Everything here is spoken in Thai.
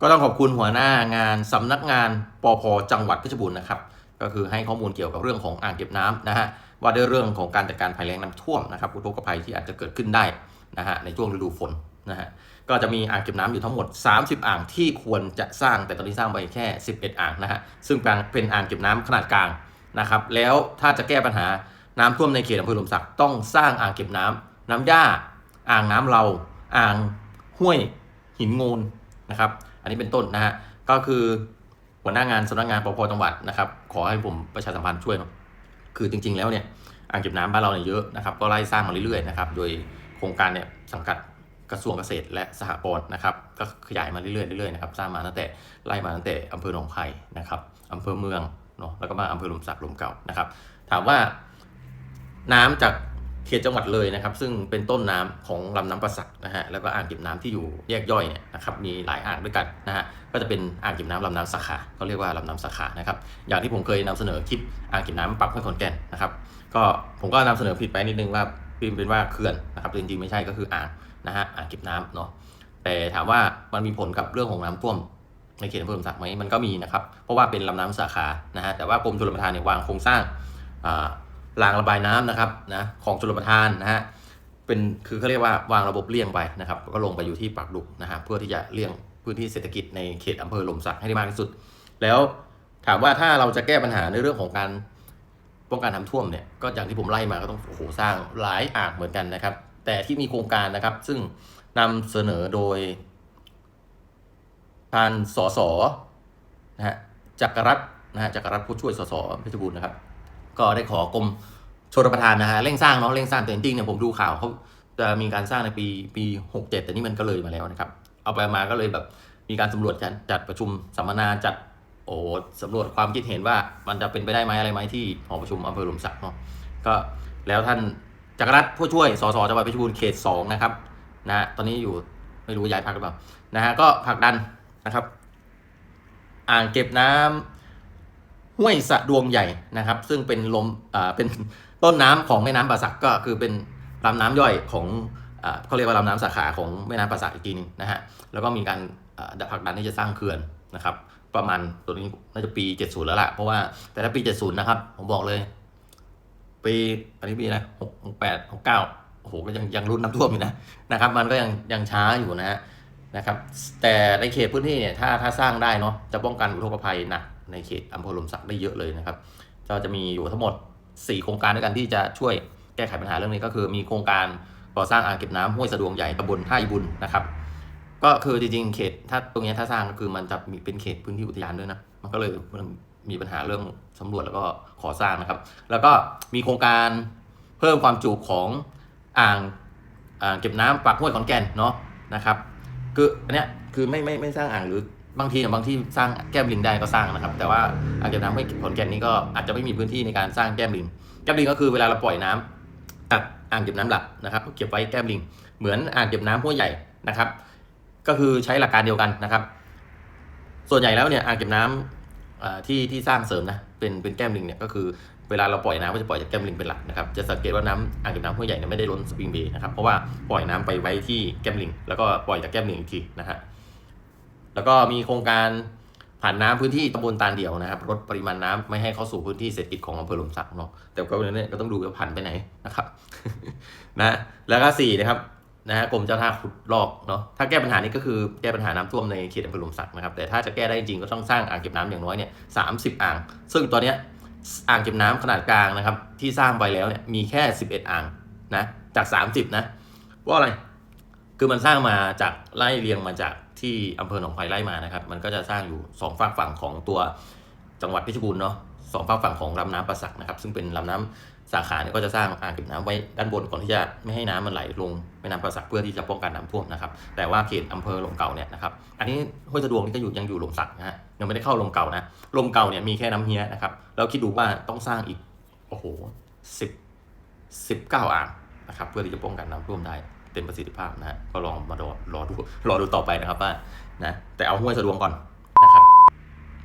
ก็ต้องขอบคุณหัวหน้างานสำนักงานปพจังหวัดเพชรบูรณ์นะครับ ก็คือให้ข้อมูลเกี่ยวกับเรื่องของอ่างเก็บน้ำนะฮะว่าด้วยเรื่องของการจัดการภัยแล้งน้ำท่วมนะครับอุทกภัยที่อาจจะเกิดขึ้นได้นะฮะในช่วงฤดูฝนนะฮะก็จะมีอ่างเก็บน้ำอยู่ทั้งหมด 30 อ่างที่ควรจะสร้างแต่ตอนนี้สร้างไปแค่ 11 อ่างนะฮะซึ่งเป็นอ่างเก็บน้ำขนาดกลางนะครับแล้วถ้าจะแก้ปัญหาน้ำท่วมในเขตอำเภอหลมสักต้องสร้างอ่างเก็บน้ำน้ำย่าอ่างน้ำเรา อ่างห้วยหินงูนนะครับ อันนี้เป็นต้นนะฮะก็คือหัวหน้างานสำนักงานปภจังหวัดนะครับขอให้ผมประชาสัมพันธ์ช่วยเนาะคือจริง ๆ แล้วเนี่ยอ่างเก็บน้ำบ้านเราเนี่ยเยอะนะครับก็ไล่สร้างมาเรื่อยๆนะครับโดยโครงการเนี่ยสังกัดกระทรวงเกษตรและสหกรณ์นะครับก็ขยายมาเรื่อยๆเรื่อยๆนะครับสร้างมาตั้งแต่ไล่มาตั้งแต่อำเภอหนองไผ่นะครับอำเภอเมืองเนาะแล้วก็มาอำเภอหลุมสักหลุมเก่านะครับถามว่าน้ำจาก เขตจังหวัดเลยนะครับ ซึ่งเป็นต้นน้ำของลำน้ำประสักนะฮะแล้วก็อ่างเก็บน้ำที่อยู่แยกย่อยเนี่ยนะครับมีหลายอ่างด้วยกันนะฮะก็จะเป็นอ่างเก็บน้ำลำน้ำสาขาก็เรียกว่าลำน้ำสาขานะครับอย่างที่ผมเคยนำเสนอคลิปอ่างเก็บน้ำปักห้วยขอนแก่นนะครับก็ผมก็นำเสนอผิดไปนิดนึงว่าพิมพ์เป็นว่าเขื่อนนะครับจริงๆไม่ใช่ก็คืออ่างนะฮะอ่างเก็บน้ำเนาะแต่ถามว่ามันมีผลกับเรื่องของน้ำท่วมในเขตอำเภอลมศักไหมมันก็มีนะครับ เพราะว่าเป็นลำน้ำสาขานะฮะแต่ว่ากรมชลประทานเนี่ยวางโครงสร้างอ่า รางระบายน้ำนะครับนะของชลประทานนะฮะเป็นคือเขาเรียกว่าวางระบบเลี่ยงไปนะครับ ก็ลงไปอยู่ที่ปากดุกนะฮะเพื่อที่จะเลี่ยงพื้นที่เศรษฐกิจในเขตอำเภอหลมสักให้ได้มากที่สุด แล้วถามว่าถ้าเราจะแก้ปัญหาในเรื่องของการป้องกันน้ำท่วมเนี่ยก็อย่างที่ผมไล่มาก็ต้องโอ้โหสร้างหลายอ่างเหมือนกันนะครับ แต่ที่มีโครงการนะครับ ซึ่งนำเสนอโดยทานสสนะฮะจักรรัตนะฮะจักรรัตน์ผู้ช่วยสสเพชรบูรณ์นะครับ ก็ได้ขอกรมชลประทานนะฮะเร่งสร้างเนาะเร่งสร้างแต่จริงๆเนี่ยผมดูข่าวเขาจะมีการสร้างในปีปีหกเจ็ดแต่นี่มันก็เลยมาแล้วนะครับ เอาไปมาก็เลยแบบมีการสำรวจกันจัดประชุมสัมมนาจัดโอ้สำรวจความคิดเห็นว่ามันจะเป็นไปได้ไหมอะไรไหมที่หอประชุมอำเภอหลุมสักเนาะก็แล้วท่านจักรรัตน์ผู้ช่วยสสจังหวัดเพชรบูรณ์เขตสองนะครับนะฮะตอนนี้อยู่ไม่รู้ย้ายพักหรือเปล่านะฮะก็ผลักดันนะครับ อ่างเก็บน้ำ ห้วยสะดวงใหญ่นะครับ ซึ่งเป็นลมเป็นต้นน้ำของแม่น้ำป่าสักก็คือเป็นลำน้ำย่อยของเขาเรียกว่าลำน้ำสาขาของแม่น้ำป่าสักอีกทีหนึงนะฮะแล้วก็มีการอ่าผลักดันที่จะสร้างเขื่อนนะครับ ประมาณตัวนี้น่าจะปี 70 แล้วล่ะ เพราะว่าแต่ถ้าปี 70 นะครับ ผมบอกเลย ปีอันนี้ปีนะหกหกแปดหกเก้าโอ้โหก็ยังยังรุ่นน้ำท่วมอยู่นะนะครับ มันก็ยังยังช้าอยู่นะฮะนะครับ แต่ในเขตพื้นที่เนี่ยถ้าถ้าสร้างได้เนาะจะป้องกันอุทกภัยหนัก ในเขตอำเภอลมสักได้เยอะเลยนะครับก็จะมีอยู่ทั้งหมด 4 โครงการด้วยกันที่จะช่วยแก้ไขปัญหาเรื่องนี้ก็คือมีโครงการก่อสร้างอ่างเก็บน้ำห้วยสะดวงใหญ่ตำบลท่าอิบุญนะครับ ก็คือจริงๆเขตถ้าตรงนี้ถ้าสร้างก็คือมันจะมีเป็นเขตพื้นที่อุทยานด้วยนะมันก็เลยมีปัญหาเรื่องสำรวจแล้วก็ขอสร้างนะครับ แล้วก็มีโครงการเพิ่มความจุของอ่างอ่างเก็บน้ำปากห้วยขอนแก่นเนาะนะครับ คืออันเนี้ยคือไม่ไม่ไม่สร้างอ่างหรือ บางทีบางที่สร้างแก้มลิงได้ก็สร้างนะครับ แต่ว่าอ่างเก็บน้ำห้วยขอนแก่นนี้ก็อาจจะไม่มีพื้นที่ในการสร้างแก้มลิง แก้มลิงก็คือเวลาเราปล่อยน้ำจากอ่างเก็บน้ำหลักนะครับเก็บไว้แก้มลิง เหมือนอ่างเก็บน้ำห้วยใหญ่นะครับ ก็คือใช้หลักการเดียวกันนะครับ ส่วนใหญ่แล้วเนี่ยอ่างเก็บน้ำอ่าที่ที่สร้างเสริมนะเป็นเป็นแก้มลิงเนี่ยก็คือเวลาเราปล่อยน้ำก็จะปล่อยจากแก้มลิงเป็นหลักนะครับจะสังเกตว่าน้ำอ่างเก็บน้ำห้วยใหญ่เนี่ยไม่ได้ล้นสปริงเบย์นะครับเพราะว่าปล่อยน้ำไปไว้ที่แก้มลิง แล้วก็ปล่อยจากแก้มลิงอีกทีนะฮะ แล้วก็มีโครงการผ่านน้ำพื้นที่ตำบลตาลเดี่ยวนะครับลดปริมาณน้ำไม่ให้เข้าสู่พื้นที่เศรษฐกิจของอำเภอหลมสักเนาะแต่ก็เนี่ยก็ต้องดูว่าผ่านไปไหนนะครับนะแล้วก็สี่นะครับนะฮะกรมเจ้าท่าขุดลอกเนาะถ้าแก้ปัญหานี้ก็คือแก้ปัญหาน้ำท่วมในเขตอำเภอหลมสักนะครับแต่ถ้าจะแก้ได้จริงก็ต้องสร้างอ่างเก็บน้ำอย่างน้อยเนี่ยสาอ่าง ซึ่งตอนเนี้ยอ่างเก็บน้ำขนาดกลางนะครับที่สร้างไปแล้วเนี่ยมีแค่ 11 อ่างนะจาก 30 นะว่าอะไร คือมันสร้างมาจากไล่เรียงมาจากที่อำเภอหนองไผ่ไล่มานะครับ มันก็จะสร้างอยู่สองฝากฝั่งของตัวจังหวัดเพชรบูรณ์เนาะสองฝากฝั่งของลำน้ำประสักนะครับ ซึ่งเป็นลำน้ำสาขาเนี่ยก็จะสร้างอ่างเก็บน้ำไว้ด้านบนก่อนที่จะไม่ให้น้ำมันไหลลงแม่น้ำประสักเพื่อที่จะป้องกันน้ำท่วมนะครับ แต่ว่าเขตอำเภอลมเก่าเนี่ยนะครับ อันนี้ห้วยสะดวงนี่ก็อยู่ยังอยู่ลมสักนะฮะยังไม่ได้เข้าลมเก่านะลมเก่าเนี่ยมีแค่น้ำเฮียนะครับแล้วคิดดูว่าต้องสร้างอีกโอ้โหสิบสิบเก้าอ่างนะครับเพื่อที่จะป้องกันน้ำท่วมได้ เต็มประสิทธิภาพนะฮะก็ลองมารอรอดูรอดูต่อไปนะครับว่านะแต่เอาห้วยสะดวงก่อน